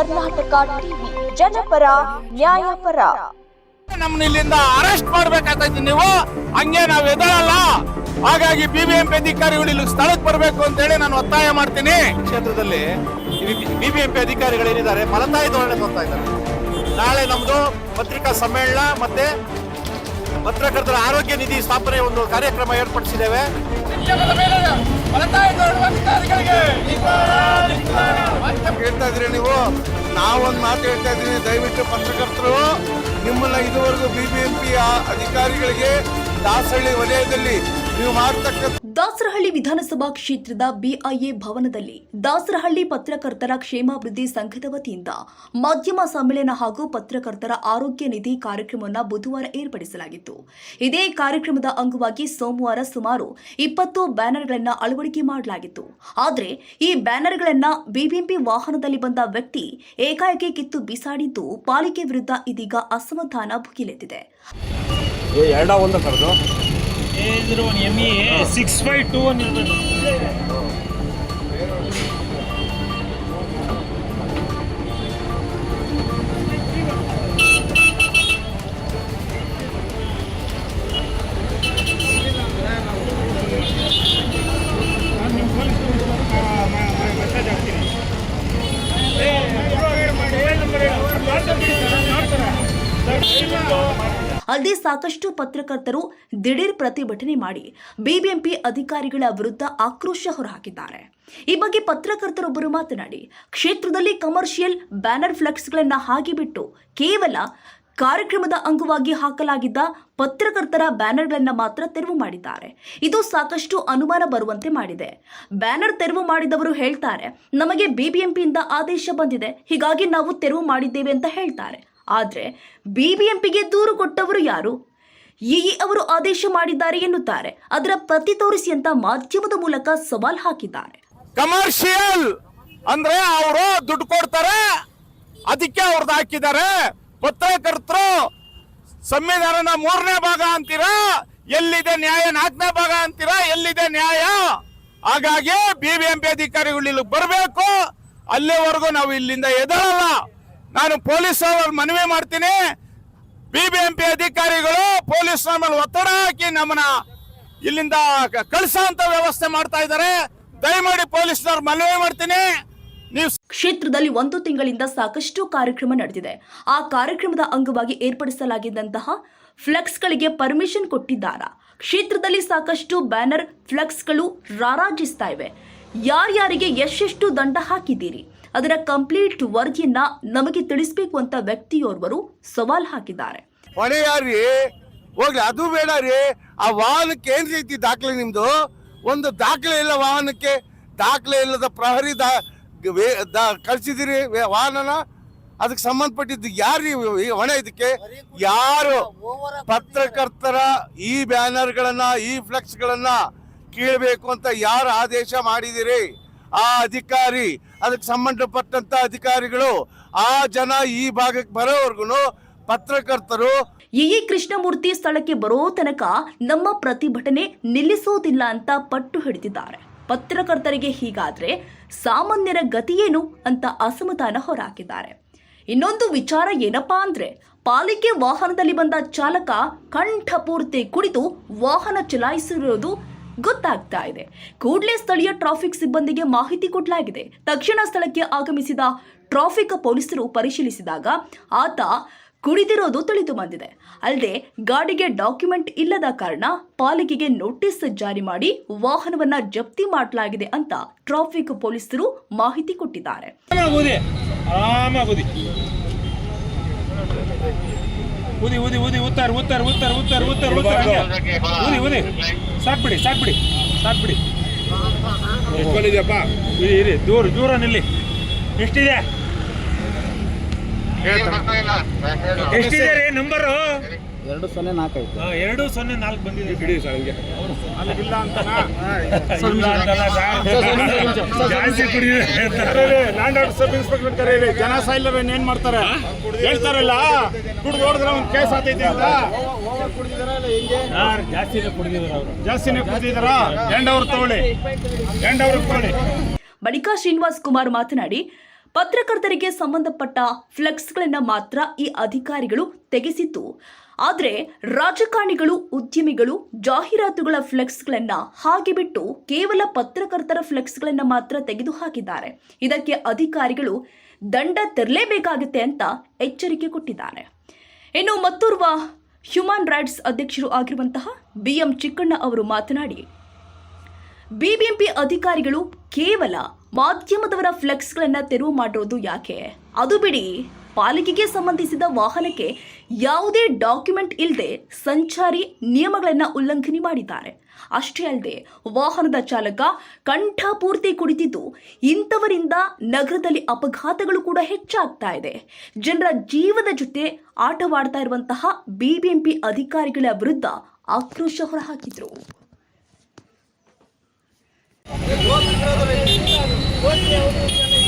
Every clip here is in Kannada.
ಕರ್ನಾಟಕ ಟಿವಿ ಜನಪರ ನ್ಯಾಯಪರ. ನಮ್ಮನ್ನ ಇಲ್ಲಿಂದ ಅರೆಸ್ಟ್ ಮಾಡ್ಬೇಕಾಗ್ತೈತಿ ನೀವು. ಹಂಗೆ ನಾವ್ ಎದಳಲ್ಲ. ಹಾಗಾಗಿ ಬಿಬಿಎಂಪಿ ಅಧಿಕಾರಿಗಳು ಇಲ್ಲಿ ಸ್ಥಳಕ್ಕೆ ಬರಬೇಕು ಅಂತ ಹೇಳಿ ನಾನು ಒತ್ತಾಯ ಮಾಡ್ತೀನಿ. ಕ್ಷೇತ್ರದಲ್ಲಿ ಬಿಬಿಎಂಪಿ ಅಧಿಕಾರಿಗಳು ಏನಿದ್ದಾರೆ ಫಲತಾಯಿ ಧೋರಣೆ ತೋರ್ತಾ ಇದ್ದಾರೆ. ನಾಳೆ ನಮ್ದು ಪತ್ರಿಕಾ ಸಮ್ಮೇಳನ ಮತ್ತೆ ಪತ್ರಕರ್ತರ ಆರೋಗ್ಯ ನಿಧಿ ಸ್ಥಾಪನೆ ಒಂದು ಕಾರ್ಯಕ್ರಮ ಏರ್ಪಡಿಸಿದ್ದೇವೆ. ಹೇಳ್ತಾ ಇದ್ರಿ ನೀವು. ನಾವೊಂದು ಮಾತು ಹೇಳ್ತಾ ಇದ್ದೀನಿ ದಯವಿಟ್ಟು ಪತ್ರಕರ್ತರು, ನಿಮ್ಮನ್ನ ಇದುವರೆಗೂ ಬಿಬಿಎಂಪಿ ಅಧಿಕಾರಿಗಳಿಗೆ ದಾಸಹಳ್ಳಿ ವಲಯದಲ್ಲಿ ನೀವು ಮಾಡ್ತಕ್ಕಂಥ ದಾಸರಹಳ್ಳಿ ವಿಧಾನಸಭಾ ಕ್ಷೇತ್ರದ ಬಿಐಎ ಭವನದಲ್ಲಿ ದಾಸರಹಳ್ಳಿ ಪತ್ರಕರ್ತರ ಕ್ಷೇಮಾಭಿವೃದ್ಧಿ ಸಂಘದ ವತಿಯಿಂದ ಮಾಧ್ಯಮ ಸಮ್ಮೇಳನ ಹಾಗೂ ಪತ್ರಕರ್ತರ ಆರೋಗ್ಯ ನಿಧಿ ಕಾರ್ಯಕ್ರಮವನ್ನು ಬುಧವಾರ ಏರ್ಪಡಿಸಲಾಗಿತ್ತು. ಇದೇ ಕಾರ್ಯಕ್ರಮದ ಅಂಗವಾಗಿ ಸೋಮವಾರ ಸುಮಾರು ಇಪ್ಪತ್ತು ಬ್ಯಾನರ್ಗಳನ್ನು ಅಳವಡಿಕೆ ಮಾಡಲಾಗಿತ್ತು. ಆದರೆ ಈ ಬ್ಯಾನರ್ಗಳನ್ನು ಬಿಬಿಎಂಪಿ ವಾಹನದಲ್ಲಿ ಬಂದ ವ್ಯಕ್ತಿ ಏಕಾಏಕಿ ಕಿತ್ತು ಬಿಸಾಡಿದ್ದು ಪಾಲಿಕೆ ವಿರುದ್ಧ ಇದೀಗ ಅಸಮಾಧಾನ ಭುಗಿಲೆದ್ದಿದೆ ಎರಡ ಒಂದ ಕರೆದು ಇದ್ರ ಒಂದು ಎಂ ಇ ಸಿಕ್ಸ್ ಸಾಕಷ್ಟು ಪತ್ರಕರ್ತರು ದಿಢೀರ್ ಪ್ರತಿಭಟನೆ ಮಾಡಿ ಬಿಬಿಎಂಪಿ ಅಧಿಕಾರಿಗಳ ವಿರುದ್ಧ ಆಕ್ರೋಶ ಹೊರಹಾಕಿದ್ದಾರೆ. ಈ ಬಗ್ಗೆ ಪತ್ರಕರ್ತರೊಬ್ಬರು ಮಾತನಾಡಿ, ಕ್ಷೇತ್ರದಲ್ಲಿ ಕಮರ್ಷಿಯಲ್ ಬ್ಯಾನರ್ ಫ್ಲೆಕ್ಸ್ಗಳನ್ನು ಹಾಕಿಬಿಟ್ಟು ಕೇವಲ ಕಾರ್ಯಕ್ರಮದ ಅಂಗವಾಗಿ ಹಾಕಲಾಗಿದ್ದ ಪತ್ರಕರ್ತರ ಬ್ಯಾನರ್ಗಳನ್ನು ಮಾತ್ರ ತೆರವು ಮಾಡಿದ್ದಾರೆ. ಇದು ಸಾಕಷ್ಟು ಅನುಮಾನ ಬರುವಂತೆ ಮಾಡಿದೆ. ಬ್ಯಾನರ್ ತೆರವು ಮಾಡಿದವರು ಹೇಳ್ತಾರೆ, ನಮಗೆ ಬಿಬಿಎಂಪಿಯಿಂದ ಆದೇಶ ಬಂದಿದೆ, ಹೀಗಾಗಿ ನಾವು ತೆರವು ಮಾಡಿದ್ದೇವೆ ಅಂತ ಹೇಳ್ತಾರೆ. ಆದರೆ ಬಿಬಿಎಂಪಿಗೆ ದೂರು ಕೊಟ್ಟವರು ಯಾರು? ಇಇ ಅವರು ಆದೇಶ ಮಾಡಿದ್ದಾರೆ ಎನ್ನುತ್ತಾರೆ. ಅದರ ಪ್ರತಿ ತೋರಿಸಿ ಅಂತ ಮಾಧ್ಯಮದ ಮೂಲಕ ಸವಾಲ್ ಹಾಕಿದ್ದಾರೆ. ಕಮರ್ಷಿಯಲ್ ಅಂದ್ರೆ ಅವರು ದುಡ್ಡು ಕೊಡ್ತಾರೆ, ಅದಕ್ಕೆ ಅವ್ರದ್ದು ಹಾಕಿದ್ದಾರೆ. ಪತ್ರಕರ್ತರು ಸಂವಿಧಾನದ ಮೂರನೇ ಭಾಗ ಅಂತೀರಾ, ಎಲ್ಲಿದೆ ನ್ಯಾಯ? ನಾಲ್ಕನೇ ಭಾಗ ಅಂತೀರಾ, ಎಲ್ಲಿದೆ ನ್ಯಾಯ? ಹಾಗಾಗಿ ಬಿಬಿಎಂಪಿ ಅಧಿಕಾರಿಗಳು ಇಲ್ಲಿ ಬರಬೇಕು. ಅಲ್ಲಿವರೆಗೂ ನಾವು ಇಲ್ಲಿಂದ ಎದಳಲ್ಲ ನಾನು ಪೊಲೀಸ್ ಅವ್ರ ಮನವಿ ಮಾಡ್ತೀನಿ. ಬಿಬಿಎಂಪಿ ಅಧಿಕಾರಿಗಳು ಪೊಲೀಸ್ ಮೇಲೆ ಒತ್ತಡ ಹಾಕಿ ನಮ್ಮನ್ನ ಇಲ್ಲಿಂದ ಕಳ್ಸೋಂತ ವ್ಯವಸ್ಥೆ ಮಾಡ್ತಾ ಇದ್ದಾರೆ. ದಯಮಾಡಿ ಪೊಲೀಸ್ನವ್ರು ಮನವಿ ಮಾಡ್ತೀನಿ. ಕ್ಷೇತ್ರದಲ್ಲಿ ಒಂದು ತಿಂಗಳಿಂದ ಸಾಕಷ್ಟು ಕಾರ್ಯಕ್ರಮ ನಡೆದಿದೆ. ಆ ಕಾರ್ಯಕ್ರಮದ ಅಂಗವಾಗಿ ಏರ್ಪಡಿಸಲಾಗಿದ್ದಂತಹ ಫ್ಲೆಕ್ಸ್ಗಳಿಗೆ ಪರ್ಮಿಷನ್ ಕೊಟ್ಟಿದ್ದಾರಾ? ಕ್ಷೇತ್ರದಲ್ಲಿ ಸಾಕಷ್ಟು ಬ್ಯಾನರ್ ಫ್ಲೆಕ್ಸ್ಗಳು ರಾರಾಜಿಸ್ತಾ ಇವೆ. ಯಾರ್ಯಾರಿಗೆ ಎಷ್ಟೆಷ್ಟು ದಂಡ ಹಾಕಿದ್ದೀರಿ? ಅದರ ಕಂಪ್ಲೀಟ್ ವರದಿಯನ್ನ ನಮಗೆ ತಿಳಿಸಬೇಕು ಅಂತ ವ್ಯಕ್ತಿಯೋರ್ವರು ಸವಾಲ್ ಹಾಕಿದ್ದಾರೆ. ಹೋಗ್ಲಿ, ಅದು ಬೇಡ ರೀ. ಆ ವಾಹನಕ್ಕೆ ಏನ್ ರೀತಿ ದಾಖಲೆ ನಿಮ್ದು. ಒಂದು ದಾಖಲೆ ಇಲ್ಲ ವಾಹನಕ್ಕೆ. ದಾಖಲೆ ಇಲ್ಲದ ಪ್ರಹರಿ ದಾ ಕಳ್ಸಿದಿರಿ ವಾಹನನ. ಅದಕ್ಕೆ ಸಂಬಂಧಪಟ್ಟಿದ್ದು ಯಾರು ಹೊಣೆ ಇದಕ್ಕೆ? ಯಾರು? ಪತ್ರಕರ್ತರ ಈ ಬ್ಯಾನರ್ಗಳನ್ನ, ಈ ಫ್ಲೆಕ್ಸ್ಗಳನ್ನ ಕೀಳ್ಬೇಕು ಅಂತ ಯಾರು ಆದೇಶ ಮಾಡಿದಿರಿ ಆ ಅಧಿಕಾರಿ, ಅದಕ್ಕೆ ಸಂಬಂಧಪಟ್ಟಂತ ಅಧಿಕಾರಿಗಳು, ಆ ಜನ ಈ ಭಾಗಕ್ಕೆ ಬರೋವರೆಗೂ ಪತ್ರಕರ್ತರು. ಇ ಕೃಷ್ಣಮೂರ್ತಿ ಸ್ಥಳಕ್ಕೆ ಬರೋ ತನಕ ನಮ್ಮ ಪ್ರತಿಭಟನೆ ನಿಲ್ಲಿಸೋದಿಲ್ಲ ಅಂತ ಪಟ್ಟು ಹಿಡಿದಿದ್ದಾರೆ. ಪತ್ರಕರ್ತರಿಗೆ ಹೀಗಾದ್ರೆ ಸಾಮಾನ್ಯರ ಗತಿಯೇನು ಅಂತ ಅಸಮಾಧಾನ ಹೊರಹಾಕಿದ್ದಾರೆ ಇನ್ನೊಂದು ವಿಚಾರ ಏನಪ್ಪಾ ಅಂದ್ರೆ, ಪಾಲಿಕೆ ವಾಹನದಲ್ಲಿ ಬಂದ ಚಾಲಕ ಕಂಠಪೂರ್ತಿ ಕುಡಿದು ವಾಹನ ಚಲಾಯಿಸಿರುವುದು ಗೊತ್ತಾಗ್ತಾ ಇದೆ. ಕೂಡಲೇ ಸ್ಥಳೀಯ ಟ್ರಾಫಿಕ್ ಸಿಬ್ಬಂದಿಗೆ ಮಾಹಿತಿ ಕೊಡಲಾಗಿದೆ. ತಕ್ಷಣ ಸ್ಥಳಕ್ಕೆ ಆಗಮಿಸಿದ ಟ್ರಾಫಿಕ್ ಪೊಲೀಸರು ಪರಿಶೀಲಿಸಿದಾಗ ಆತ ಕುಡಿದಿರೋದು ತಿಳಿದು ಬಂದಿದೆ. ಅಲ್ಲದೆ ಗಾಡಿಗೆ ಡಾಕ್ಯುಮೆಂಟ್ ಇಲ್ಲದ ಕಾರಣ ಪಾಲಿಕೆಗೆ ನೋಟಿಸ್ ಜಾರಿ ಮಾಡಿ ವಾಹನವನ್ನ ಜಪ್ತಿ ಮಾಡಲಾಗಿದೆ ಅಂತ ಟ್ರಾಫಿಕ್ ಪೊಲೀಸರು ಮಾಹಿತಿ ಕೊಟ್ಟಿದ್ದಾರೆ. ಊದಿ ಊದಿ ಊದಿ ಉತ್ತಾರ ಉತ್ತಾರ ಉತ್ತಾರ ಉತ್ತಾರ ಉತ್ತಾರ ಉತ್ತಾರ. ಊದಿ ಊದಿ. ಸಾಕ್ಬಿಡಿ ಸಾಕ್ಬಿಡಿ ಸಾಕ್ಬಿಡಿ ಇರಿ ಇರಿ ದೂರ ದೂರ ನಿಲ್ಲಿ. ಎಷ್ಟಿದೆ? ಎಷ್ಟಿದೆ ರೀ ನಂಬರು ಎರಡು ಸೊನ್ನೆ ನಾಲ್ಕು ಐತೆ ಎರಡು ಸೊನ್ನೆ ನಾಲ್ಕು ಬಂದಿದೆ ಬಿಡಿ ಸರ್ ಹಂಗೆ ಇಲ್ಲ ಲ್ಯಾಂಡ್ ಸಬ್ ಇನ್ಸ್ಪೆಕ್ಟರ್ ಕರೀರಿ ಜನ ಏನ್ ಮಾಡ್ತಾರೆ ಹೇಳ್ತಾರಲ್ಲ ಕುಡ್ದು ಹೊಡೆದ್ರೆ ಒಂದು ಕೇಸ್ ಆತೈತಿ ಅಂತ ಯಾರು ಜಾಸ್ತಿನೇ ಕುಡಿದಿದ್ದಾರೆ ಅವರು ಜಾಸ್ತಿನೇ ಕುಡ್ದಿದಾರ ಎಂಡ್ ಅವ್ರು ತಗೊಳ್ಳಿ ಎಂಡ್ ಅವ್ರಿಗೆ ತಗೊಳ್ಳಿ ಬಳಿಕ ಶ್ರೀನಿವಾಸ್ ಕುಮಾರ್ ಮಾತನಾಡಿ ಪತ್ರಕರ್ತರಿಗೆ ಸಂಬಂಧಪಟ್ಟ ಫ್ಲೆಕ್ಸ್ಗಳನ್ನ ಮಾತ್ರ ಈ ಅಧಿಕಾರಿಗಳು ತೆಗೆಸಿತ್ತು ಆದರೆ ರಾಜಕಾರಣಿಗಳು, ಉದ್ಯಮಿಗಳು ಜಾಹೀರಾತುಗಳ ಫ್ಲೆಕ್ಸ್ಗಳನ್ನು ಹಾಗೆ ಬಿಟ್ಟು ಕೇವಲ ಪತ್ರಕರ್ತರ ಫ್ಲೆಕ್ಸ್ಗಳನ್ನು ಮಾತ್ರ ತೆಗೆದು ಹಾಕಿದ್ದಾರೆ ಇದಕ್ಕೆ ಅಧಿಕಾರಿಗಳು ದಂಡ ತೆರಲೇಬೇಕಾಗುತ್ತೆ ಅಂತ ಎಚ್ಚರಿಕೆ ಕೊಟ್ಟಿದ್ದಾರೆ. ಇನ್ನು ಮತ್ತೋರ್ವ ಹ್ಯೂಮನ್ ರೈಟ್ಸ್ ಅಧ್ಯಕ್ಷರು ಆಗಿರುವಂತಹ ಬಿಎಂ ಚಿಕ್ಕಣ್ಣ ಅವರು ಮಾತನಾಡಿ, ಬಿಬಿಎಂಪಿ ಅಧಿಕಾರಿಗಳು ಕೇವಲ ಮಾಧ್ಯಮದವರ ಫ್ಲೆಕ್ಸ್ಗಳನ್ನ ತೆರವು ಮಾಡಿರೋದು ಯಾಕೆ? ಅದು ಬಿಡಿ, ಪಾಲಿಕೆಗೆ ಸಂಬಂಧಿಸಿದ ವಾಹನಕ್ಕೆ ಯಾವುದೇ ಡಾಕ್ಯುಮೆಂಟ್ ಇಲ್ಲದೆ ಸಂಚಾರಿ ನಿಯಮಗಳನ್ನು ಉಲ್ಲಂಘನೆ ಮಾಡಿದ್ದಾರೆ. ಅಷ್ಟೇ ಅಲ್ಲದೆ ವಾಹನದ ಚಾಲಕ ಕಂಠಪೂರ್ತಿ ಕುಡಿತಿದ್ದು ಇಂಥವರಿಂದ ನಗರದಲ್ಲಿ ಅಪಘಾತಗಳು ಕೂಡ ಹೆಚ್ಚಾಗ್ತಾ ಇದೆ. ಜನರ ಜೀವದ ಜೊತೆ ಆಟವಾಡ್ತಾ ಇರುವಂತಹ ಬಿಬಿಎಂಪಿ ಅಧಿಕಾರಿಗಳ ವಿರುದ್ಧ ಆಕ್ರೋಶ ಹೊರಹಾಕಿದ್ರು. ಮಾಧ್ಯಮದ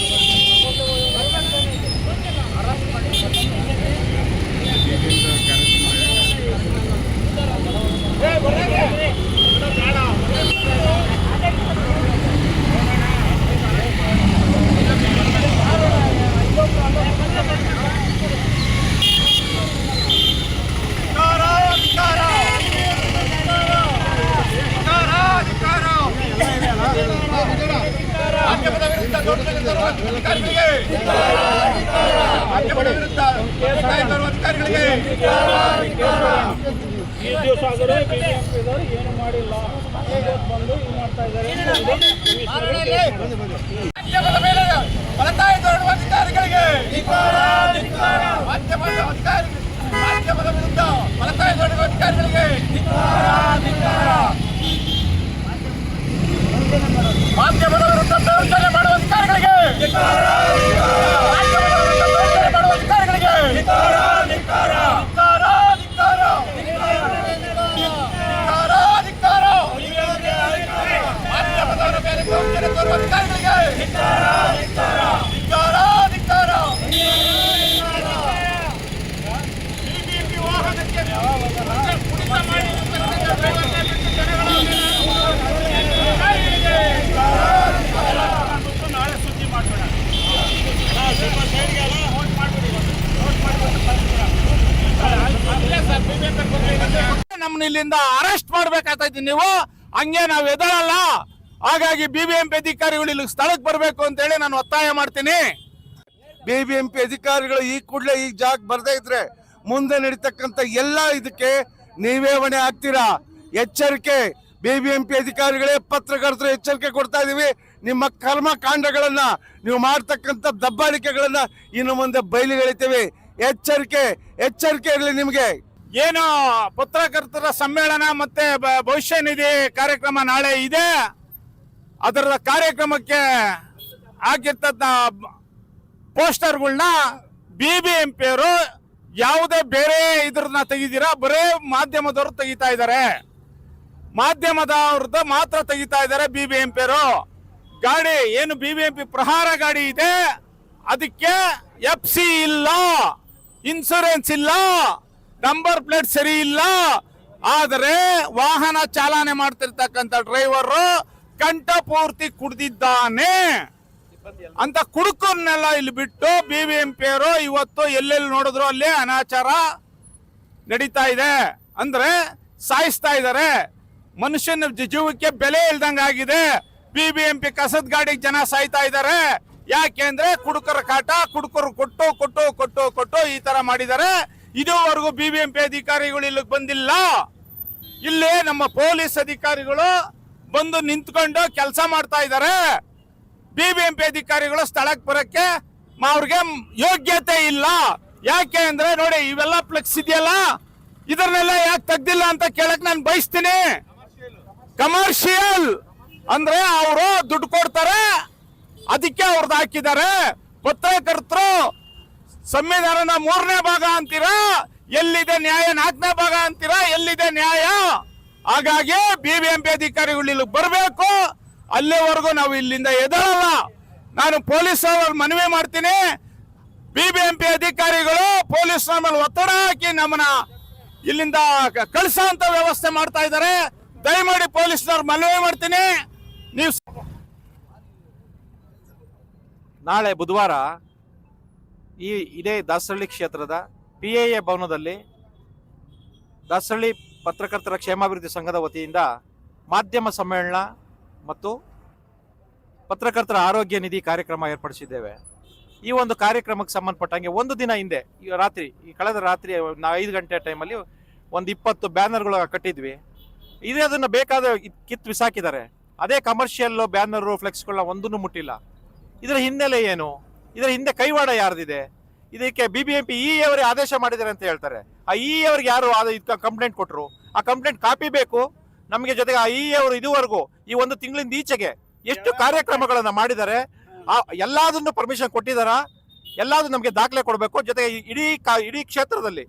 ದಿವಸ ಆದರೆ ಏನು ಮಾಡಿಲ್ಲ. ಇವತ್ತು ಬಂದು ಇದು ಮಾಡ್ತಾ ಇದ್ದಾರೆ. ಮಾಧ್ಯಮದ ಮೇಲೆ ಫಲತಾಯ ತರುವ ಅಧಿಕಾರಿಗಳಿಗೆ. ಮಾಧ್ಯಮದ ಅಧಿಕಾರಿ ಮಾಧ್ಯಮದ ವಿರುದ್ಧ ಫಲತಾಯ ತರುವ ಅಧಿಕಾರಿಗಳಿಗೆ ಮಾಧ್ಯಮದ ವಿರುದ್ಧ ದೌರ್ಜನ್ಯ ಮಾಡುವ ಅಧಿಕಾರಿಗಳಿಗೆ ಮಾಧ್ಯಮದ ವಿರುದ್ಧ ದೌರ್ಜನ್ಯ ಮಾಡುವ ಅಧಿಕಾರಿಗಳಿಗೆ ಧಿಕ್ಕಾರ, ಧಿಕ್ಕಾರ. ಧಿಕ್ಕಾರ, ಧಿಕ್ಕಾರ. ಧಿಕ್ಕಾರ, ಧಿಕ್ಕಾರ. ಮಾಧ್ಯಮದವರ ಮೇಲೆ ದೌರ್ಜನ್ಯ ತೋರುವ ಅಧಿಕಾರಿಗಳಿಗೆ ಧಿಕ್ಕಾರ, ಧಿಕ್ಕಾರ. ಬಿಬಿಎಂಪಿ ವಾಹನಕ್ಕೆ ಕುಡಿತ ಮಾಡಿ ಡ್ರೈವರ್ನ ಬಿಟ್ಟು ಜನಗಳ ಮೇಲೆ ಅಧಿಕಾರಿಗಳಿಗೆ ನಾಳೆ ಸುದ್ದಿ ಮಾಡಬೇಡ ಸ್ವಲ್ಪ ಸೈಡ್ಗೆ ಅಲ್ಲ ನೋಟ್ ಮಾಡ್ಬಿಡಿ ನೋಟ್ ನಮ್ಮನ್ನ ಇಲ್ಲಿಂದ ಅರೆಸ್ಟ್ ಮಾಡ್ಬೇಕಾಗ್ತೈತಿ ನೀವು. ಹಂಗೆ ನಾವು ಎದಳಲ್ಲ ಹಾಗಾಗಿ ಬಿಬಿಎಂಪಿ ಅಧಿಕಾರಿಗಳು ಇಲ್ಲಿ ಸ್ಥಳಕ್ಕೆ ಬರಬೇಕು ಅಂತ ಹೇಳಿ ನಾನು ಒತ್ತಾಯ ಮಾಡ್ತೀನಿ. ಬಿಬಿಎಂಪಿ ಅಧಿಕಾರಿಗಳು ಈ ಕೂಡಲೇ ಈ ಜಾಗ ಬರ್ದೇ ಇದ್ರೆ ಮುಂದೆ ನಡೀತಕ್ಕಂತ ಎಲ್ಲ ಇದಕ್ಕೆ ನೀವೇ ಹೊಣೆ ಆಗ್ತೀರಾ? ಎಚ್ಚರಿಕೆ. ಬಿಬಿಎಂಪಿ ಅಧಿಕಾರಿಗಳೇ ಪತ್ರಕರ್ತರು ಎಚ್ಚರಿಕೆ ಕೊಡ್ತಾ ಇದೀವಿ. ನಿಮ್ಮ ಕರ್ಮಕಾಂಡಗಳನ್ನ ನೀವು ಮಾಡ್ತಕ್ಕಂಥ ದಬ್ಬಾಳಿಕೆಗಳನ್ನ ಇನ್ನು ಮುಂದೆ ಬಯಲಿಗೆ ಎಚ್ಚರಿಕೆ. ಎಚ್ಚರಿಕೆ ಇರಲಿ ನಿಮಗೆ. ಏನು ಪತ್ರಕರ್ತರ ಸಮ್ಮೇಳನ ಮತ್ತೆ ಭವಿಷ್ಯ ನಿಧಿ ಕಾರ್ಯಕ್ರಮ ನಾಳೆ ಇದೆ. ಅದರ ಕಾರ್ಯಕ್ರಮಕ್ಕೆ ಆಗಿರ್ತದ ಪೋಸ್ಟರ್ಗಳನ್ನ ಬಿ ಬಿ ಎಂ ಪಿ ಅವರು ಯಾವುದೇ ಬೇರೆ ಇದ್ರನ್ನ ತೆಗಿದಿರಾ ಬರೇ ಮಾಧ್ಯಮದವರು ತೆಗಿತಾ ಇದ್ದಾರೆ. ಮಾಧ್ಯಮದವ್ರದ್ದು ಮಾತ್ರ ತೆಗಿತಾ ಇದ್ದಾರೆ ಬಿ ಬಿ ಎಂ ಪಿ ಅವರು ಗಾಡಿ, ಏನು ಬಿ ಬಿ ಎಂ ಪಿ ಪ್ರಹಾರ ಗಾಡಿ ಇದೆ, ಅದಕ್ಕೆ ಎಫ್ ಸಿ ಇಲ್ಲ ಇನ್ಸೂರೆನ್ಸ್ ಇಲ್ಲ. ನಂಬರ್ ಪ್ಲೇಟ್ ಸರಿ ಇಲ್ಲ. ಆದರೆ ವಾಹನ ಚಾಲನೆ ಮಾಡ್ತಿರ್ತಕ್ಕಂಥ ಡ್ರೈವರ್ ಕಂಠಪೂರ್ತಿ ಕುಡ್ದಿದ್ದಾನೆ. ಅಂತ ಕುಡುಕನ್ನೆಲ್ಲ ಇಲ್ಲಿ ಬಿಟ್ಟು ಬಿ ಬಿ ಎಂ ಪಿ ಅವರು ಇವತ್ತು ಎಲ್ಲೆಲ್ಲಿ ನೋಡಿದ್ರು ಅಲ್ಲಿ ಅನಾಚಾರ ನಡೀತಾ ಇದೆ. ಅಂದ್ರೆ ಸಾಯಿಸ್ತಾ ಇದ್ದಾರೆ. ಮನುಷ್ಯನ ಜೀವಕ್ಕೆ ಬೆಲೆ ಆಗಿದೆ. ಬಿ ಬಿ ಎಂ ಪಿ ಕಸದ ಗಾಡಿಗೆ ಜನ ಸಾಯ್ತಾ ಇದ್ದಾರೆ. ಯಾಕೆ ಅಂದ್ರೆ ಕುಡುಕರ ಕಾಟ, ಕುಡುಕರು ಕೊಟ್ಟು ಕೊಟ್ಟು ಕೊಟ್ಟು ಕೊಟ್ಟು ಈ ತರ ಮಾಡಿದ್ದಾರೆ. ಇದುವರೆಗೂ ಬಿ ಬಿ ಎಂ ಪಿ ಅಧಿಕಾರಿಗಳು ಇಲ್ಲಿಗೆ ಬಂದಿಲ್ಲ. ಇಲ್ಲಿ ನಮ್ಮ ಪೊಲೀಸ್ ಅಧಿಕಾರಿಗಳು ಬಂದು ನಿಂತ್ಕೊಂಡು ಕೆಲಸ ಮಾಡ್ತಾ ಇದ್ದಾರೆ. ಬಿಬಿಎಂಪಿ ಅಧಿಕಾರಿಗಳು ಸ್ಥಳಕ್ಕೆ ಬರಕ್ಕೆ ಅವ್ರಿಗೆ ಯೋಗ್ಯತೆ ಇಲ್ಲ. ಯಾಕೆ ಅಂದ್ರೆ ನೋಡಿ, ಇವೆಲ್ಲ ಫ್ಲೆಕ್ಸ್ ಇದೆಯಲ್ಲ? ಇದನ್ನೆಲ್ಲ ಯಾಕೆ ತೆಗ್ದಿಲ್ಲ ಅಂತ ಕೇಳಕ್ ನಾನು ಬಯಸ್ತೀನಿ. ಕಮರ್ಷಿಯಲ್ ಅಂದ್ರೆ ಅವರು ದುಡ್ಡು ಕೊಡ್ತಾರೆ. ಅದಕ್ಕೆ ಅವ್ರದ್ದು ಹಾಕಿದ್ದಾರೆ. ಪತ್ರಕರ್ತರು ಸಂವಿಧಾನದ ಮೂರನೇ ಭಾಗ ಅಂತೀರಾ? ಎಲ್ಲಿದೆ ನ್ಯಾಯ? ನಾಲ್ಕನೇ ಭಾಗ ಅಂತೀರಾ? ಎಲ್ಲಿದೆ ನ್ಯಾಯ? ಹಾಗಾಗಿ ಬಿಬಿಎಂಪಿ ಅಧಿಕಾರಿಗಳು ಇಲ್ಲಿ ಬರಬೇಕು. ಅಲ್ಲಿವರೆಗೂ ನಾವು ಇಲ್ಲಿಂದ ಎದರಲ್ಲ ನಾನು ಪೊಲೀಸ್ ಅವ್ರ ಮನವಿ ಮಾಡ್ತೀನಿ. ಬಿಬಿಎಂಪಿ ಅಧಿಕಾರಿಗಳು ಪೊಲೀಸ್ ಮೇಲೆ ಒತ್ತಡ ಹಾಕಿ ನಮ್ಮನ್ನ ಇಲ್ಲಿಂದ ಕ- ಅಂತ ವ್ಯವಸ್ಥೆ ಮಾಡ್ತಾ ಇದ್ದಾರೆ. ದಯಮಾಡಿ ಪೊಲೀಸ್ನವ್ರು ಮನವಿ ಮಾಡ್ತೀನಿ. ನೀವು ನಾಳೆ ಬುಧವಾರ ಈ ಇದೇ ದಾಸಹಳ್ಳಿ ಕ್ಷೇತ್ರದ ಪಿ ಎ ಎ ಭವನದಲ್ಲಿ ದಾಸಹಳ್ಳಿ ಪತ್ರಕರ್ತರ ಕ್ಷೇಮಾಭಿವೃದ್ಧಿ ಸಂಘದ ವತಿಯಿಂದ ಮಾಧ್ಯಮ ಸಮ್ಮೇಳನ ಮತ್ತು ಪತ್ರಕರ್ತರ ಆರೋಗ್ಯ ನಿಧಿ ಕಾರ್ಯಕ್ರಮ ಏರ್ಪಡಿಸಿದ್ದೇವೆ. ಈ ಒಂದು ಕಾರ್ಯಕ್ರಮಕ್ಕೆ ಸಂಬಂಧಪಟ್ಟಂಗೆ ಒಂದು ದಿನ ಹಿಂದೆ, ಈ ರಾತ್ರಿ, ಈ ಕಳೆದ ರಾತ್ರಿ ನಾವು ಐದು ಗಂಟೆ ಟೈಮಲ್ಲಿ ಒಂದು ಇಪ್ಪತ್ತು ಬ್ಯಾನರ್ಗಳು ಕಟ್ಟಿದ್ವಿ. ಇದೇ ಅದನ್ನು ಬೇಕಾದ ಕಿತ್ತು ಬಿಸಾಕಿದ್ದಾರೆ ಅದೇ ಕಮರ್ಷಿಯಲ್ ಬ್ಯಾನರು ಫ್ಲೆಕ್ಸ್ಗಳನ್ನ ಒಂದನ್ನು ಮುಟ್ಟಿಲ್ಲ. ಇದರ ಹಿನ್ನೆಲೆ ಏನು? ಇದರ ಹಿಂದೆ ಕೈವಾಡ ಯಾರ್ದಿದೆ? ಇದಕ್ಕೆ ಬಿ ಬಿ ಎಂ ಪಿ ಇ ಅವರೇ ಆದೇಶ ಮಾಡಿದ್ದಾರೆ ಅಂತ ಹೇಳ್ತಾರೆ. ಆ ಇ ಅವ್ರಿಗೆ ಯಾರು ಕಂಪ್ಲೇಂಟ್ ಕೊಟ್ಟರು ಆ ಕಂಪ್ಲೇಂಟ್ ಕಾಪಿ ಬೇಕು. ನಮಗೆ ಜೊತೆಗೆ ಆ ಇ ಅವರು ಇದುವರೆಗೂ ಈ ಒಂದು ತಿಂಗಳಿಂದ ಈಚೆಗೆ ಎಷ್ಟು ಕಾರ್ಯಕ್ರಮಗಳನ್ನು ಮಾಡಿದ್ದಾರೆ, ಆ ಎಲ್ಲದನ್ನು ಪರ್ಮಿಷನ್ ಕೊಟ್ಟಿದ್ದಾರಾ? ಎಲ್ಲಾದ್ರು ನಮಗೆ ದಾಖಲೆ ಕೊಡಬೇಕು. ಜೊತೆಗೆ ಇಡೀ ಕಾ- ಇಡೀ ಕ್ಷೇತ್ರದಲ್ಲಿ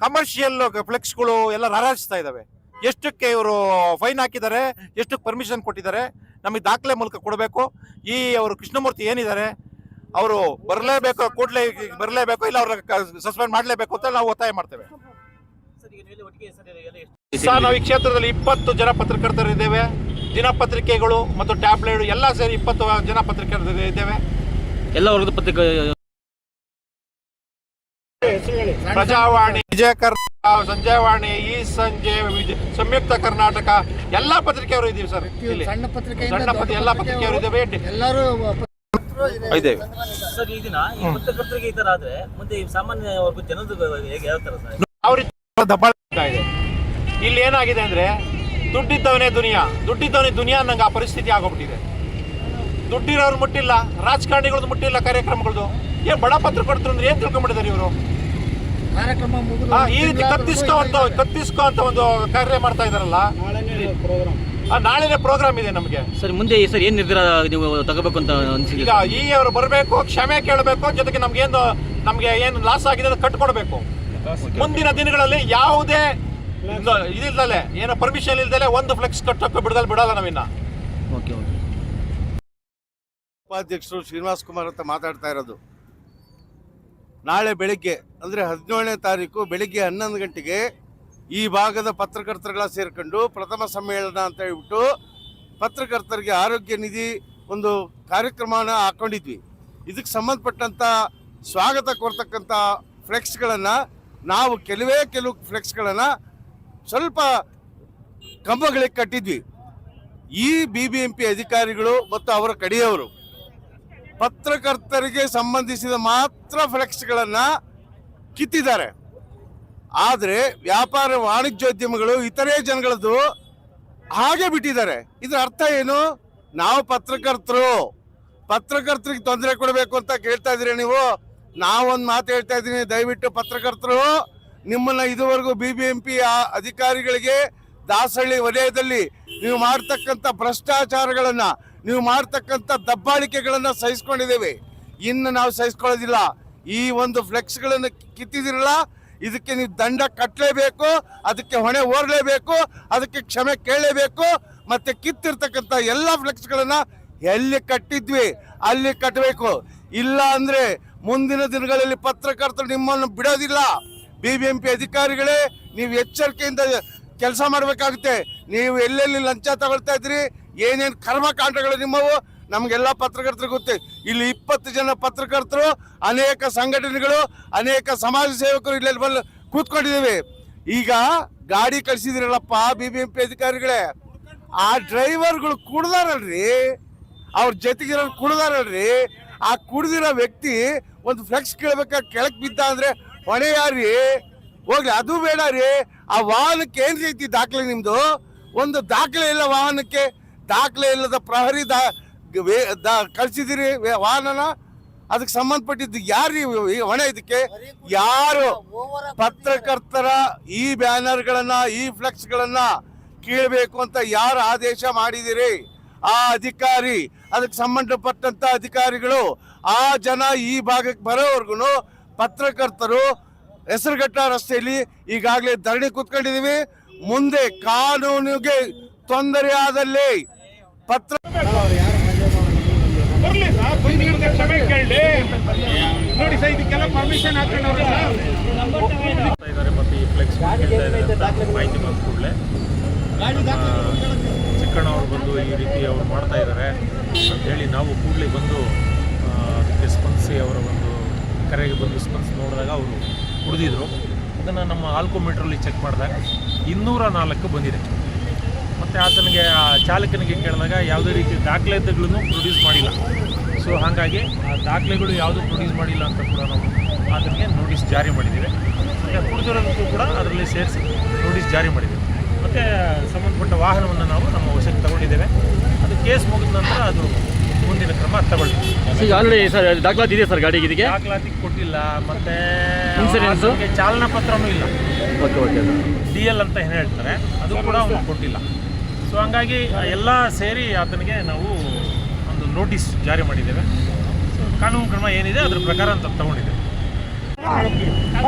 ಕಮರ್ಷಿಯಲ್ ಫ್ಲೆಕ್ಸ್ಗಳು ಎಲ್ಲ ರಾರಾಜಿಸ್ತಾ ಇದ್ದಾವೆ. ಎಷ್ಟಕ್ಕೆ ಇವರು ಫೈನ್ ಹಾಕಿದ್ದಾರೆ, ಎಷ್ಟಕ್ಕೆ ಪರ್ಮಿಷನ್ ಕೊಟ್ಟಿದ್ದಾರೆ, ನಮಗೆ ದಾಖಲೆ ಮೂಲಕ ಕೊಡಬೇಕು. ಈ ಅವರು ಕೃಷ್ಣಮೂರ್ತಿ ಏನಿದ್ದಾರೆ ಅವರು ಬರಲೇಬೇಕು ಕೂಡಲೇ ಬರಲೇಬೇಕು ಇಲ್ಲ ಅವ್ರ ಸಸ್ಪೆಂಡ್ ಮಾಡಲೇಬೇಕು ಅಂತ ನಾವು ಒತ್ತಾಯ ಮಾಡ್ತೇವೆ. ಸರ್ ನಾವು ಈ ಕ್ಷೇತ್ರದಲ್ಲಿ ಇಪ್ಪತ್ತು ಜನ ಪತ್ರಕರ್ತರು ಇದ್ದೇವೆ. ದಿನಪತ್ರಿಕೆಗಳು ಮತ್ತು ಟ್ಯಾಬ್ಲೆಟ್ ಎಲ್ಲ ಸೇರಿ ಇಪ್ಪತ್ತು ಜನ ಪತ್ರಕರ್ತರು ಇದ್ದೇವೆ. ಎಲ್ಲ ವರ್ಗದ ಪತ್ರಿಕೆ ಪ್ರಜಾವಾಣಿ ವಿಜಯ ಕರ್ನಾಟಕ ಸಂಜಯವಾಣಿ ಈ ಸಂಜೆ ಸಂಯುಕ್ತ ಕರ್ನಾಟಕ ಎಲ್ಲಾ ಪತ್ರಿಕೆಯವರು ಇದೀವಿ ಸರ್ ಇಲ್ಲಿ. ಸಣ್ಣ ಪತ್ರಿಕೆಯಿಂದ ಸಣ್ಣ ಪತ್ರಿಕೆ ಎಲ್ಲ ಪತ್ರಿಕೆಯವರು ಇದ್ದೇವೆ. ಎಲ್ಲರೂ ಇದ್ದೇವೆ ಸರ್ ಈ ದಿನ ಈ ಪತ್ರಕರ್ತರಿಗೆ ಈ ತರ ಆದ್ರೆ ಮುಂದೆ ಈ ಸಾಮಾನ್ಯ ಜನದ ಹೇಗೆ ಯಾವ ತರ ಸರ್ ಯಾವ ರೀತಿ ದಬ್ಬಾಳಿಸ್ತಾ ಇದೆ. ಇಲ್ಲಿ ಏನಾಗಿದೆ ಅಂದ್ರೆ ದುಡ್ಡಿದ್ದವನೇ ದುನಿಯಾ. ದುಡ್ಡಿದ್ದವನೇ ದುನಿಯಾ ನಂಗೆ ಆ ಪರಿಸ್ಥಿತಿ ಆಗೋಗ್ಬಿಟ್ಟಿದೆ. ದುಡ್ಡಿರೋರು ಮುಟ್ಟಿಲ್ಲ ರಾಜಕಾರಣಿಗಳದ್ದು ಮುಟ್ಟಿಲ್ಲ ಕಾರ್ಯಕ್ರಮಗಳದ್ದು ಏನ್ ಬಡ ಪತ್ರಕರ್ತರು ಅಂದ್ರೆ ಏನ್ ತಿಳ್ಕೊಂಡ್ಬಿಟ್ಟಿದ್ದಾರೆ ಇವರು? ಕಾರ್ಯಕ್ರಮ ಮುಗಿದು ಈ ರೀತಿ ಕತ್ತಿಸ್ಕೋ ಅಂತ ಕತ್ತಿಸ್ಕೋ ಅಂತ ಒಂದು ಕಾರ್ಯ ಮಾಡ್ತಾ ಇದಾರಲ್ಲ. ನಾಳೆನೇ ಪ್ರೋಗ್ರಾಮ್ ಇದೆ ನಮಗೆ. ಸರ್ ಮುಂದೆ ಸರ್ ಏನ್ ನಿರ್ಧಾರ ನೀವು ತಗೋಬೇಕು ಅಂತ ಅನ್ಸಿದೆ ಈಗ ಈ ಅವರು ಬರಬೇಕು ಕ್ಷಮೆ ಕೇಳಬೇಕು ಜೊತೆಗೆ ನಮ್ಗೆ ಏನು ನಮ್ಗೆ ಏನು ಲಾಸ್ ಆಗಿದೆ ಅದು ಕಟ್ಕೊಡ್ಬೇಕು. ಮುಂದಿನ ದಿನಗಳಲ್ಲಿ ಯಾವುದೇ ಇದು- ಇದಿಲ್ದಲೆ ಏನೋ ಪರ್ಮಿಷನ್ ಇಲ್ದಲೆ ಒಂದು ಫ್ಲೆಕ್ಸ್ ಕಟ್ಟಕ್ಕೆ ಬಿಡದಲ್ಲ ಬಿಡಲ್ಲ ನಾವಿನ್ನ. Okay okay. ಉಪಾಧ್ಯಕ್ಷರು ಶ್ರೀನಿವಾಸ್ ಕುಮಾರ್ ಅಂತ ಮಾತಾಡ್ತಾ ಇರೋದು. ನಾಳೆ ಬೆಳಿಗ್ಗೆ ಅಂದರೆ ಹದಿನೇಳನೇ ತಾರೀಕು ಬೆಳಿಗ್ಗೆ ಹನ್ನೊಂದು ಗಂಟೆಗೆ ಈ ಭಾಗದ ಪತ್ರಕರ್ತರುಗಳ ಸೇರ್ಕೊಂಡು ಪ್ರಥಮ ಸಮ್ಮೇಳನ ಅಂತ ಹೇಳ್ಬಿಟ್ಟು ಪತ್ರಕರ್ತರಿಗೆ ಆರೋಗ್ಯ ನಿಧಿ ಒಂದು ಕಾರ್ಯಕ್ರಮನ ಹಾಕೊಂಡಿದ್ವಿ. ಇದಕ್ಕೆ ಸಂಬಂಧಪಟ್ಟಂಥ ಸ್ವಾಗತ ಕೊಡ್ತಕ್ಕಂಥ ಫ್ಲೆಕ್ಸ್ಗಳನ್ನು ನಾವು ಕೆಲವೇ ಕೆಲವು ಫ್ಲೆಕ್ಸ್ಗಳನ್ನು ಸ್ವಲ್ಪ ಕಂಬಗಳಿಗೆ ಕಟ್ಟಿದ್ವಿ. ಈ ಬಿ ಬಿ ಎಂ ಪಿ ಅಧಿಕಾರಿಗಳು ಮತ್ತು ಅವರ ಕಡೆಯವರು ಪತ್ರಕರ್ತರಿಗೆ ಸಂಬಂಧಿಸಿದ ಮಾತ್ರ ಫ್ಲೆಕ್ಸ್ಗಳನ್ನ ಕಿತ್ತಿದ್ದಾರೆ. ಆದರೆ ವ್ಯಾಪಾರ ವಾಣಿಜ್ಯೋದ್ಯಮಗಳು ಇತರೆ ಜನಗಳದ್ದು ಹಾಗೆ ಬಿಟ್ಟಿದ್ದಾರೆ. ಇದರ ಅರ್ಥ ಏನು? ನಾವು ಪತ್ರಕರ್ತರು. ಪತ್ರಕರ್ತರಿಗೆ ತೊಂದರೆ ಕೊಡಬೇಕು ಅಂತ ಕೇಳ್ತಾ ಇದ್ದೀರಿ ನೀವು? ನಾವೊಂದು ಮಾತು ಹೇಳ್ತಾ ಇದ್ದೀನಿ. ದಯವಿಟ್ಟು ಪತ್ರಕರ್ತರು, ನಿಮ್ಮನ್ನ ಇದುವರೆಗೂ ಬಿ ಬಿ ಎಂ ಪಿ ಅಧಿಕಾರಿಗಳಿಗೆ ದಾಸಹಳ್ಳಿ ವಲಯದಲ್ಲಿ ನೀವು ಮಾಡ್ತಕ್ಕಂಥ ಭ್ರಷ್ಟಾಚಾರಗಳನ್ನ, ನೀವು ಮಾಡ್ತಕ್ಕಂಥ ದಬ್ಬಾಳಿಕೆಗಳನ್ನ ಸಹಿಸ್ಕೊಂಡಿದ್ದೇವೆ. ಇನ್ನು ನಾವು ಸಹಿಸ್ಕೊಳ್ಳೋದಿಲ್ಲ. ಈ ಒಂದು ಫ್ಲೆಕ್ಸ್ಗಳನ್ನು ಕಿತ್ತಿದಿರಲ್ಲ ಇದಕ್ಕೆ ನೀವು ದಂಡ ಕಟ್ಟಲೇಬೇಕು ಅದಕ್ಕೆ ಹೊಣೆ ಓರಲೇಬೇಕು, ಅದಕ್ಕೆ ಕ್ಷಮೆ ಕೇಳಲೇಬೇಕು, ಮತ್ತೆ ಕಿತ್ತಿರ್ತಕ್ಕಂಥ ಎಲ್ಲ ಫ್ಲೆಕ್ಸ್ಗಳನ್ನು ಎಲ್ಲಿ ಕಟ್ಟಿದ್ವಿ, ಅಲ್ಲಿ ಕಟ್ಟಬೇಕು. ಇಲ್ಲ ಅಂದ್ರೆ ಮುಂದಿನ ದಿನಗಳಲ್ಲಿ ಪತ್ರಕರ್ತರು ನಿಮ್ಮನ್ನು ಬಿಡೋದಿಲ್ಲ. ಬಿ ಬಿ ಎಂ ಪಿ ಅಧಿಕಾರಿಗಳೇ, ನೀವು ಎಚ್ಚರಿಕೆಯಿಂದ ಕೆಲಸ ಮಾಡಬೇಕಾಗುತ್ತೆ. ನೀವು ಎಲ್ಲೆಲ್ಲಿ ಲಂಚ ತಗೊಳ್ತಾ ಇದ್ರಿ ಏನೇನು ಕರ್ಮಕಾಂಡಗಳು ನಿಮ್ಮವು ನಮಗೆಲ್ಲ ಪತ್ರಕರ್ತರು ಗೊತ್ತೇ. ಇಲ್ಲಿ ಇಪ್ಪತ್ತು ಜನ ಪತ್ರಕರ್ತರು, ಅನೇಕ ಸಂಘಟನೆಗಳು, ಅನೇಕ ಸಮಾಜ ಸೇವಕರು ಇಲ್ಲಿ ಬಂದು ಕೂತ್ಕೊಂಡಿದ್ದೀವಿ. ಈಗ ಗಾಡಿ ಕಳಿಸಿದಿರಲ್ಲಪ್ಪ ಬಿ ಬಿ ಎಂ ಪಿ ಅಧಿಕಾರಿಗಳೇ. ಆ ಡ್ರೈವರ್ಗಳು ಕುಡ್ದಾರಲ್ರಿ. ಅವ್ರ ಜೊತೆಗಿರೋ ಕುಡ್ದಾರಲ್ರಿ. ಆ ಕುಡ್ದಿರೋ ವ್ಯಕ್ತಿ ಒಂದು ಫ್ಲೆಕ್ಸ್ ಕೇಳ್ಬೇಕ? ಕೆಳಕ್ ಬಿದ್ದ ಅಂದ್ರೆ ಹೊಣೆ ಯಾರ್ರಿ? ಹೋಗ್ಲಿ, ಅದು ಬೇಡ ರೀ. ಆ ವಾಹನಕ್ಕೆ ಏನ್ ರೀತಿ ದಾಖಲೆ ನಿಮ್ದು? ಒಂದು ದಾಖಲೆ ಇಲ್ಲ ವಾಹನಕ್ಕೆ. ದಾಖಲೆ ಇಲ್ಲದ ಪ್ರಹರಿ ದಾ ವೇ- ದಾ- ಕಳ್ಸಿದಿರಿ ವಾಹನನ? ಅದಕ್ಕೆ ಸಂಬಂಧಪಟ್ಟಿದ್ದು ಯಾರು ಹೊಣೆ ಇದಕ್ಕೆ? ಯಾರು? ಪತ್ರಕರ್ತರ ಈ ಬ್ಯಾನರ್ಗಳನ್ನ ಈ ಫ್ಲೆಕ್ಸ್ಗಳನ್ನ ಕೀಳಬೇಕು ಅಂತ ಯಾರು ಆದೇಶ ಮಾಡಿದಿರಿ ಆ ಅಧಿಕಾರಿ ಅದಕ್ಕೆ ಸಂಬಂಧಪಟ್ಟಂತ ಅಧಿಕಾರಿಗಳು ಆ ಜನ ಈ ಭಾಗಕ್ಕೆ ಬರೋವರೆಗೂ ಪತ್ರಕರ್ತರು ಹೆಸರುಘಟ್ಟ ರಸ್ತೆಯಲ್ಲಿ ಈಗಾಗಲೇ ಧರಣಿ ಕೂತ್ಕೊಂಡಿದ್ದೀವಿ. ಮುಂದೆ ಕಾನೂನಿಗೆ ತೊಂದರೆ ಆದಲ್ಲಿ ಪತ್ರ ಬರ್ಲಿ ಸರ್ ಬಂದಿರೋದಕ್ಕೆ ಕ್ಷಮೆ ಕೇಳಲಿ ನೋಡಿ ಸರ್ ಇದಕ್ಕೆಲ್ಲ ಪರ್ಮಿಷನ್ ಮತ್ತು ಈ ಫ್ಲೆಕ್ಸ್ ಮಾಹಿತಿ ಬಂದ ಕೂಡಲೇ ಚಿಕ್ಕಣ್ಣವ್ರು ಬಂದು ಈ ರೀತಿ ಅವ್ರು ಮಾಡ್ತಾ ಇದ್ದಾರೆ ಅಂತೇಳಿ ನಾವು ಕೂಡಲೇ ಬಂದು ಅದಕ್ಕೆ ಸ್ಪಂದಿಸಿ ಅವರ ಒಂದು ಕರೆಗೆ ಬಂದು ಸ್ಪಂದಿಸಿ ನೋಡಿದಾಗ ಅವರು ಕುಡಿದಿದ್ರು. ಅದನ್ನು ನಮ್ಮ ಆಲ್ಕೋಮೀಟ್ರಲ್ಲಿ ಚೆಕ್ ಮಾಡಿದಾಗ ಇನ್ನೂರ ನಾಲ್ಕು ಬಂದಿದೆ. ಮತ್ತು ಆತನಿಗೆ ಆ ಚಾಲಕನಿಗೆ ಕೇಳಿದಾಗ ಯಾವುದೇ ರೀತಿ ದಾಖಲೆಗಳನ್ನು ಪ್ರೊಡ್ಯೂಸ್ ಮಾಡಿಲ್ಲ. ಸೊ ಹಾಗಾಗಿ ಆ ದಾಖಲೆಗಳು ಯಾವುದು ಪ್ರೊಡ್ಯೂಸ್ ಮಾಡಿಲ್ಲ ಅಂತ ಕೂಡ ನಾವು ಆತನಿಗೆ ನೋಟಿಸ್ ಜಾರಿ ಮಾಡಿದ್ದೀವಿ. ಮತ್ತು ಕುಡಿದಿರೋದಕ್ಕೂ ಕೂಡ ಅದರಲ್ಲಿ ಸೇರಿಸಿ ನೋಟಿಸ್ ಜಾರಿ ಮಾಡಿದ್ದೀವಿ. ಮತ್ತು ಸಂಬಂಧಪಟ್ಟ ವಾಹನವನ್ನು ನಾವು ನಮ್ಮ ವಶಕ್ಕೆ ತಗೊಂಡಿದ್ದೇವೆ. ಅದು ಕೇಸ್ ಮುಗಿದ ನಂತರ ಅದು ಮುಂದಿನ ಕ್ರಮ ತಗೊಳ್ಳಿ ಆಲ್ರೆಡಿ ಸರ್ ದಾಖಲಾತಿ ಇದೆ ಸರ್ ಗಾಡಿಗೆ ಇದಕ್ಕೆ? ದಾಖಲಾತಿ ಕೊಟ್ಟಿಲ್ಲ ಮತ್ತೆ ಇನ್ಸೂರೆನ್ಸ್ ಚಾಲನಾ ಪತ್ರನೂ ಇಲ್ಲ. ಓಕೆ ಓಕೆ ಡಿ ಎಲ್ ಅಂತ ಏನು ಹೇಳ್ತಾರೆ ಅದು ಕೂಡ ಅವನು ಕೊಟ್ಟಿಲ್ಲ. ಸೊ ಹಂಗಾಗಿ ಎಲ್ಲ ಸೇರಿ ಆತನಿಗೆ ನಾವು ಒಂದು ನೋಟಿಸ್ ಜಾರಿ ಮಾಡಿದ್ದೇವೆ. ಸೊ ಕಾನೂನು ಕ್ರಮ ಏನಿದೆ ಅದ್ರ ಪ್ರಕಾರ ಅಂತ ತಗೊಂಡಿದ್ದೇವೆ. ನವ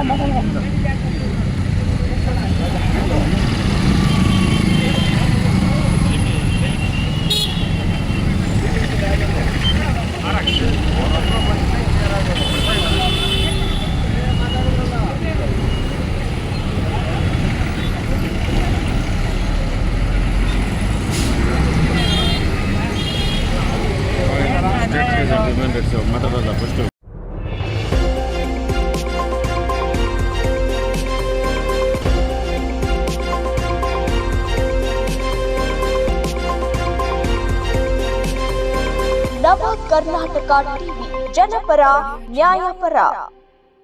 ಕರ್ನಾಟಕ ಟಿವಿ ಜನಪರ ನ್ಯಾಯಪರ